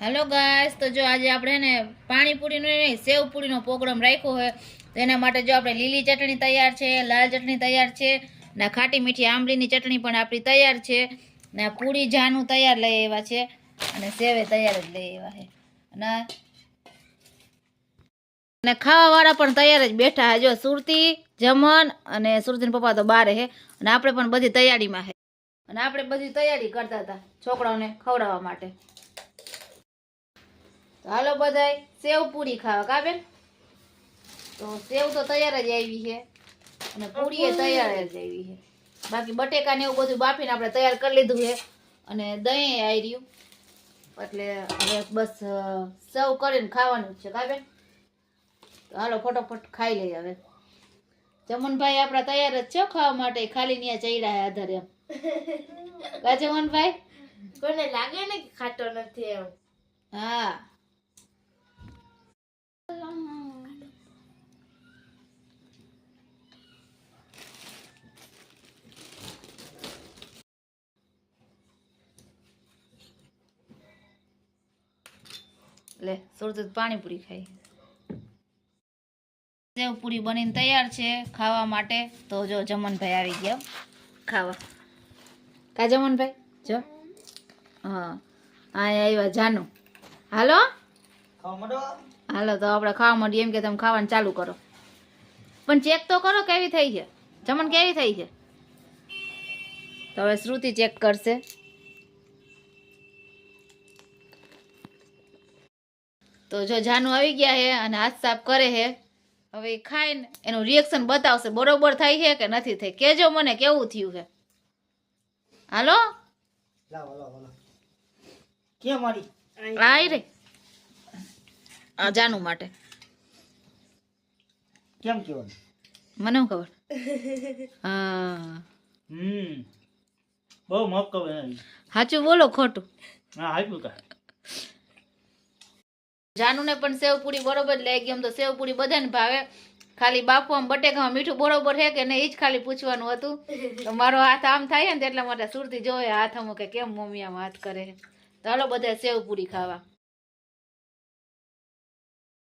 Hello guys તો જો આજે આપણે ને પાણીપુરીનો નહીં સેવપુરીનો પ્રોગ્રામ રાખ્યો હોય, તો એના માટે જો આપણે લીલી ચટણી તૈયાર છે, લાલ ચટણી તૈયાર છે, ને ખાટી મીઠી આંબલીની ચટણી પણ આપણી તૈયાર છે, ને પૂરી જાનું તૈયાર લઈ આવ્યા છે, અને સેવે તૈયાર જ લઈ આવ્યા છે. અને અને ખાવા વાળા પણ તૈયાર જ બેઠા છે. જો સુરતી, જમન અને સુરતીના પપ્પા તો બારે છે. અને આપણે પણ બધી તૈયારીમાં છે. અને આપણે બધી તૈયારી કરતા હતા છોકરાઓને ખવડાવવા માટે. તો હાલો બધાય સેવ પૂરી ખાવા કા બેન? તો સેવ તો તૈયાર જ આવી છે અને પૂરી એ તૈયાર જ આવી છે. બાકી બટેકા ને એવું બધું બાફીને આપણે તૈયાર કરી લીધું છે અને દહીં આવી રહ્યું. એટલે હવે બસ સર્વ કરીને ખાવાનું છે કા બેન? તો હાલો ફટોફટ ખાઈ લઈએ હવે. જમનભાઈ આપણા તૈયાર જ છે ખાવા માટે. ખાલી ત્યાં ચડ્યા આધારે એમ. કા જમનભાઈ કોને લાગે ને કે ખાટો નથી એમ? હા. લે સુરત પાણીપુરી ખાઈ. સેવપુરી બનીને તૈયાર છે ખાવા માટે. તો જો જમનભાઈ આવી ગયા. ખાવા. કા જમનભાઈ? જો. હા, અહીંયા આવ્યા જાનુ. હાલો? હાલો તો આપણે ખાવા માંડીએ એમ કે તમે ખાવાનું ચાલુ કરો. પણ ચેક તો કરો કેવી થઈ છે. જમણ કેવી થઈ છે? તો હવે શ્રુતિ ચેક કરશે. તો જો જાનુ આવી ગયા છે અને હાથ સાફ કરે છે હવે ખાઈને એનું રિએક્શન બતાવશે બરોબર થાય છે કે નથી થઈ કેજો મને કેવું થયું છે. હાલો? કેમ આવી રે. જાનુ માટે. કેમ કેવાનું મને શું ખબર? હા હમ. બહુ મોક કહે સાચું બોલો ખોટું. હા આપ્યું કા? જાનુને પણ સેવ પૂરી બરોબર લઈ ગઈ એમ તો સેવ પૂરી બધાને ભાવે. ખાલી બાફવામાં બટેકામાં મીઠું બરોબર છે કે નહીં એ જ ખાલી પૂછવાનું હતું. તો મારો હાથ આમ થાય ને એટલા માટે સુરતી જોવે હાથ અમુક કે કેમ મમ્મી આમ હાથ કરે તો હાલો બધા સેવ પૂરી ખાવા.